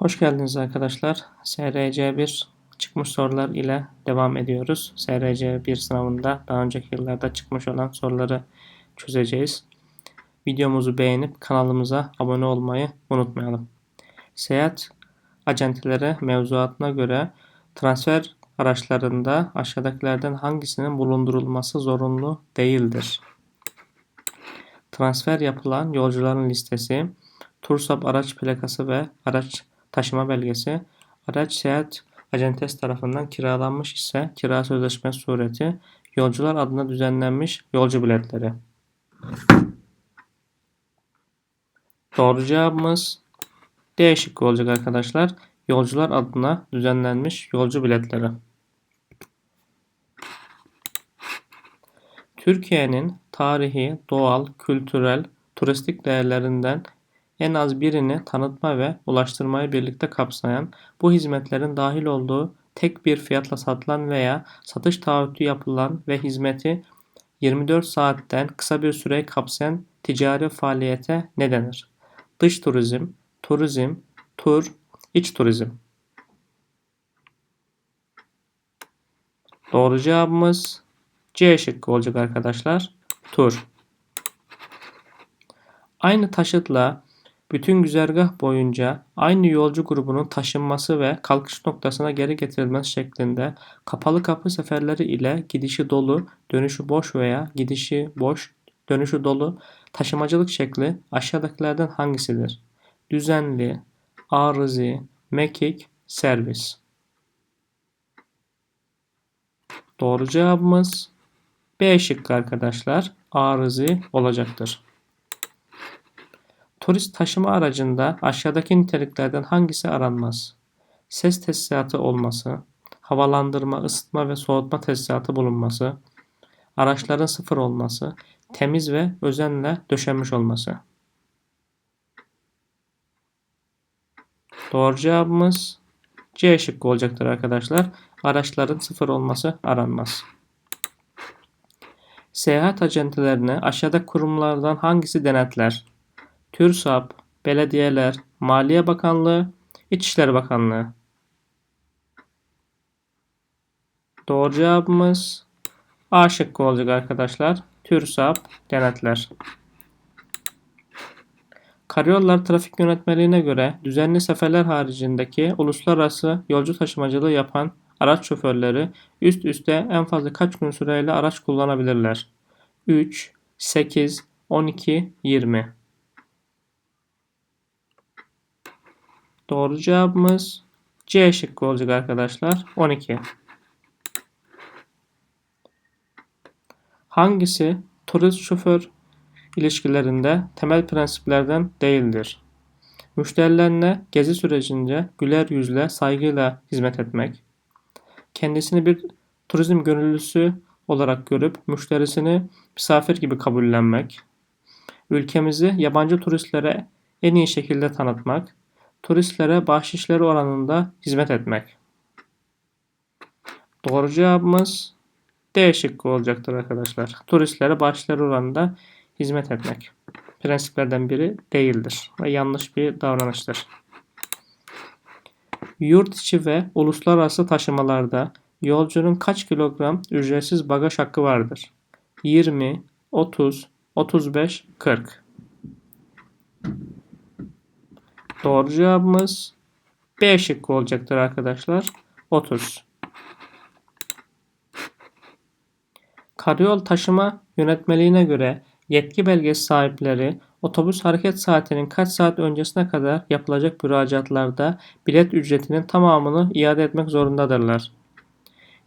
Hoş geldiniz arkadaşlar. SRC1 çıkmış sorular ile devam ediyoruz. SRC1 sınavında daha önceki yıllarda çıkmış olan soruları çözeceğiz. Videomuzu beğenip kanalımıza abone olmayı unutmayalım. Seyahat acenteleri mevzuatına göre transfer araçlarında aşağıdakilerden hangisinin bulundurulması zorunlu değildir? Transfer yapılan yolcuların listesi, TURSAP araç plakası ve araç taşıma belgesi, araç seyahat acentesi tarafından kiralanmış ise kira sözleşmesi sureti, yolcular adına düzenlenmiş yolcu biletleri. Doğru cevabımız D şıkkı olacak arkadaşlar. Yolcular adına düzenlenmiş yolcu biletleri. Türkiye'nin tarihi, doğal, kültürel, turistik değerlerinden en az birini tanıtma ve ulaştırmayı birlikte kapsayan, bu hizmetlerin dahil olduğu tek bir fiyatla satılan veya satış taahhütü yapılan ve hizmeti 24 saatten kısa bir süreyi kapsayan ticari faaliyete ne denir? Dış turizm, turizm, tur, iç turizm. Doğru cevabımız C şıkkı olacak arkadaşlar. Tur. Aynı taşıtla bütün güzergah boyunca aynı yolcu grubunun taşınması ve kalkış noktasına geri getirilmesi şeklinde kapalı kapı seferleri ile gidişi dolu, dönüşü boş veya gidişi boş, dönüşü dolu taşımacılık şekli aşağıdakilerden hangisidir? Düzenli, arızi, mekik, servis. Doğru cevabımız B şıkkı arkadaşlar. Arızi olacaktır. Turist taşıma aracında aşağıdaki niteliklerden hangisi aranmaz? Ses tesisatı olması, havalandırma, ısıtma ve soğutma tesisatı bulunması, araçların sıfır olması, temiz ve özenle döşenmiş olması. Doğru cevabımız C şıkkı olacaktır arkadaşlar. Araçların sıfır olması aranmaz. Seyahat acentelerini aşağıda kurumlardan hangisi denetler? TÜRSAP, belediyeler, Maliye Bakanlığı, İçişleri Bakanlığı. Doğru cevabımız A şıkkı olacak arkadaşlar. TÜRSAP denetler. Karayollar Trafik Yönetmeliğine göre düzenli seferler haricindeki uluslararası yolcu taşımacılığı yapan araç şoförleri üst üste en fazla kaç gün süreyle araç kullanabilirler? 3, 8, 12, 20. Doğru cevabımız C şıkkı olacak arkadaşlar. 12. Hangisi turist şoför ilişkilerinde temel prensiplerden değildir? Müşterilerine gezi sürecince güler yüzle, saygıyla hizmet etmek. Kendisini bir turizm gönüllüsü olarak görüp müşterisini misafir gibi kabullenmek. Ülkemizi yabancı turistlere en iyi şekilde tanıtmak turistlere bahşişleri oranında hizmet etmek. Doğru cevabımız D şıkkı olacaktır arkadaşlar. Turistlere bahşişleri oranında hizmet etmek. Prensiplerden biri değildir ve yanlış bir davranıştır. Yurt içi ve uluslararası taşımalarda yolcunun kaç kilogram ücretsiz bagaj hakkı vardır? 20, 30, 35, 40. Doğru cevabımız B şıkkı olacaktır arkadaşlar. 30. Karayol taşıma yönetmeliğine göre yetki belgesi sahipleri otobüs hareket saatinin kaç saat öncesine kadar yapılacak müracaatlarda bilet ücretinin tamamını iade etmek zorundadırlar.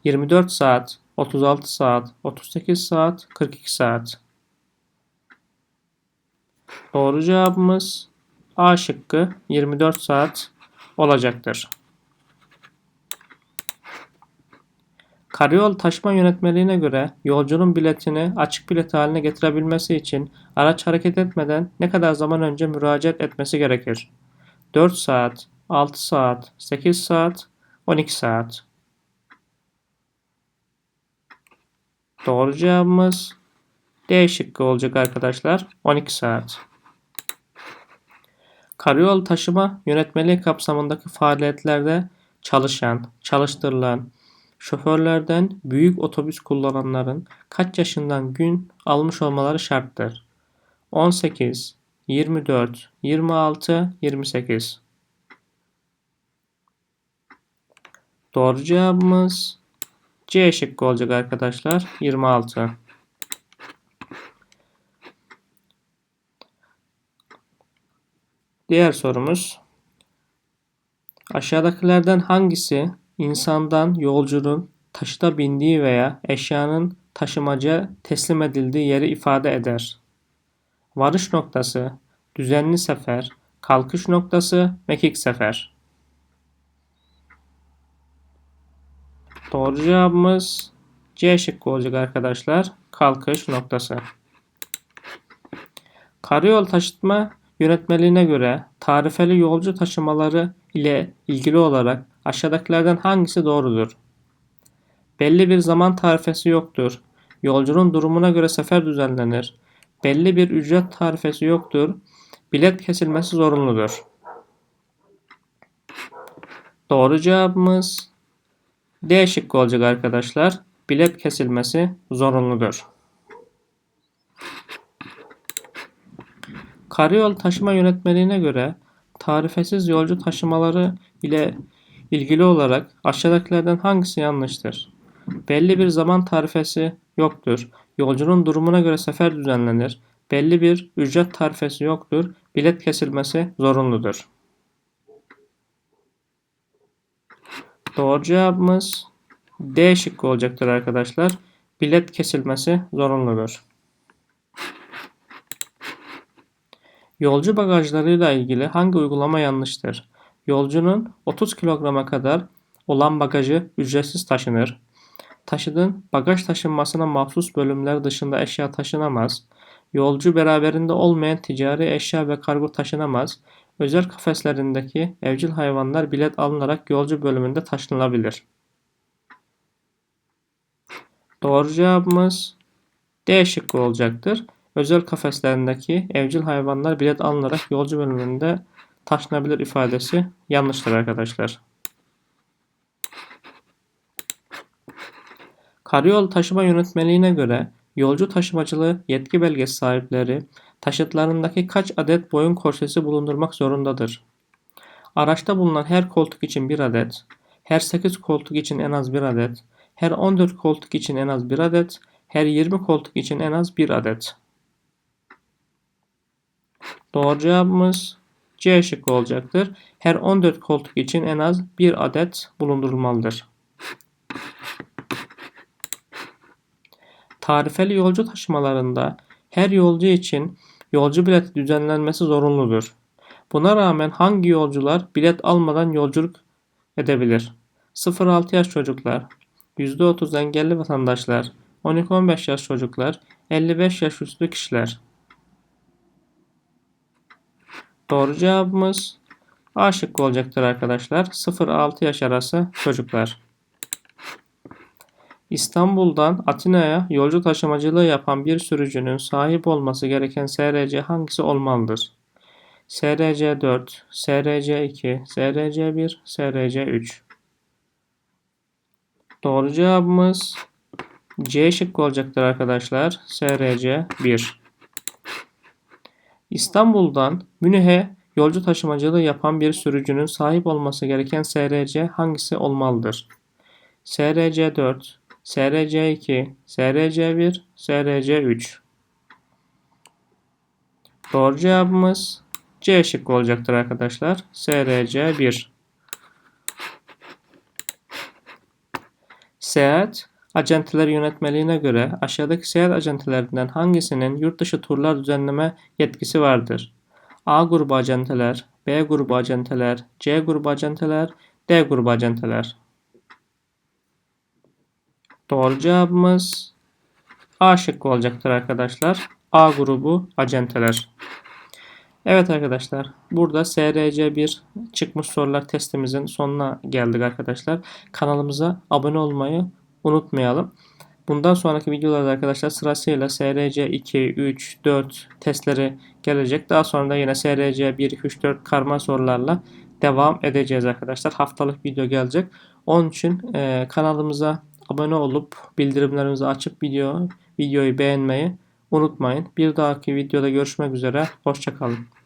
24 saat, 36 saat, 38 saat, 42 saat. Doğru cevabımız A şıkkı 24 saat olacaktır. Karayol taşıma yönetmeliğine göre yolcunun biletini açık bilet haline getirebilmesi için araç hareket etmeden ne kadar zaman önce müracaat etmesi gerekir? 4 saat, 6 saat, 8 saat, 12 saat. Doğru cevabımız D şıkkı olacak arkadaşlar. 12 saat. Karayol taşıma yönetmeliği kapsamındaki faaliyetlerde çalışan, çalıştırılan şoförlerden büyük otobüs kullananların kaç yaşından gün almış olmaları şarttır? 18, 24, 26, 28. Doğru cevabımız C şıkkı olacak arkadaşlar. 26. Diğer sorumuz. Aşağıdakilerden hangisi insandan yolcunun taşıta bindiği veya eşyanın taşımaca teslim edildiği yeri ifade eder? Varış noktası, düzenli sefer, kalkış noktası, mekik sefer. Doğru cevabımız C şıkkı olacak arkadaşlar. Kalkış noktası. Karayol taşıtma yönetmeliğine göre tarifeli yolcu taşımaları ile ilgili olarak aşağıdakilerden hangisi doğrudur? Belli bir zaman tarifesi yoktur. Yolcunun durumuna göre sefer düzenlenir. Belli bir ücret tarifesi yoktur. Bilet kesilmesi zorunludur. Doğru cevabımız D şıkkı olacak arkadaşlar. Bilet kesilmesi zorunludur. Karayol taşıma yönetmeliğine göre tarifesiz yolcu taşımaları ile ilgili olarak aşağıdakilerden hangisi yanlıştır? Belli bir zaman tarifesi yoktur. Yolcunun durumuna göre sefer düzenlenir. Belli bir ücret tarifesi yoktur. Bilet kesilmesi zorunludur. Doğru cevabımız D şıkkı olacaktır arkadaşlar. Bilet kesilmesi zorunludur. Yolcu bagajlarıyla ilgili hangi uygulama yanlıştır? Yolcunun 30 kilograma kadar olan bagajı ücretsiz taşınır. Taşıdığın bagaj taşınmasına mahsus bölümler dışında eşya taşınamaz. Yolcu beraberinde olmayan ticari eşya ve kargo taşınamaz. Özel kafeslerindeki evcil hayvanlar bilet alınarak yolcu bölümünde taşınılabilir. Doğru cevabımız D şıkkı olacaktır. Özel kafeslerindeki evcil hayvanlar bilet alınarak yolcu bölümünde taşınabilir ifadesi yanlıştır arkadaşlar. Karayol taşıma yönetmeliğine göre yolcu taşımacılığı yetki belgesi sahipleri taşıtlarındaki kaç adet boyun korsesi bulundurmak zorundadır? Araçta bulunan her koltuk için bir adet, her 8 koltuk için en az bir adet, her 14 koltuk için en az bir adet, her 20 koltuk için en az bir adet. Doğru cevabımız C şıkkı olacaktır. Her 14 koltuk için en az bir adet bulundurulmalıdır. Tarifeli yolcu taşımalarında her yolcu için yolcu bileti düzenlenmesi zorunludur. Buna rağmen hangi yolcular bilet almadan yolculuk edebilir? 0-6 yaş çocuklar, %30 engelli vatandaşlar, 12-15 yaş çocuklar, 55 yaş üstü kişiler. Doğru cevabımız A şıkkı olacaktır arkadaşlar. 0-6 yaş arası çocuklar. İstanbul'dan Atina'ya yolcu taşımacılığı yapan bir sürücünün sahip olması gereken SRC hangisi olmalıdır? SRC 4, SRC 2, SRC 1, SRC 3. Doğru cevabımız C şıkkı olacaktır arkadaşlar. SRC 1. İstanbul'dan Münih'e yolcu taşımacılığı yapan bir sürücünün sahip olması gereken SRC hangisi olmalıdır? SRC 4, SRC 2, SRC 1, SRC 3. Doğru cevabımız C şıkkı olacaktır arkadaşlar. SRC 1. Seyahat Acenteler yönetmeliğine göre aşağıdaki seyahat acentelerinden hangisinin yurt dışı turlar düzenleme yetkisi vardır? A grubu acenteler, B grubu acenteler, C grubu acenteler, D grubu acenteler. Doğru cevabımız A şıkkı olacaktır arkadaşlar. A grubu acenteler. Evet arkadaşlar burada SRC1 çıkmış sorular testimizin sonuna geldik arkadaşlar. Kanalımıza abone olmayı unutmayalım. Bundan sonraki videolarda arkadaşlar sırasıyla SRC 2, 3, 4 testleri gelecek. Daha sonra da yine SRC 1, 2, 3, 4 karma sorularla devam edeceğiz arkadaşlar. Haftalık video gelecek. Onun için e, kanalımıza abone olup bildirimlerimizi açıp video videoyu beğenmeyi unutmayın. Bir dahaki videoda görüşmek üzere. Hoşçakalın.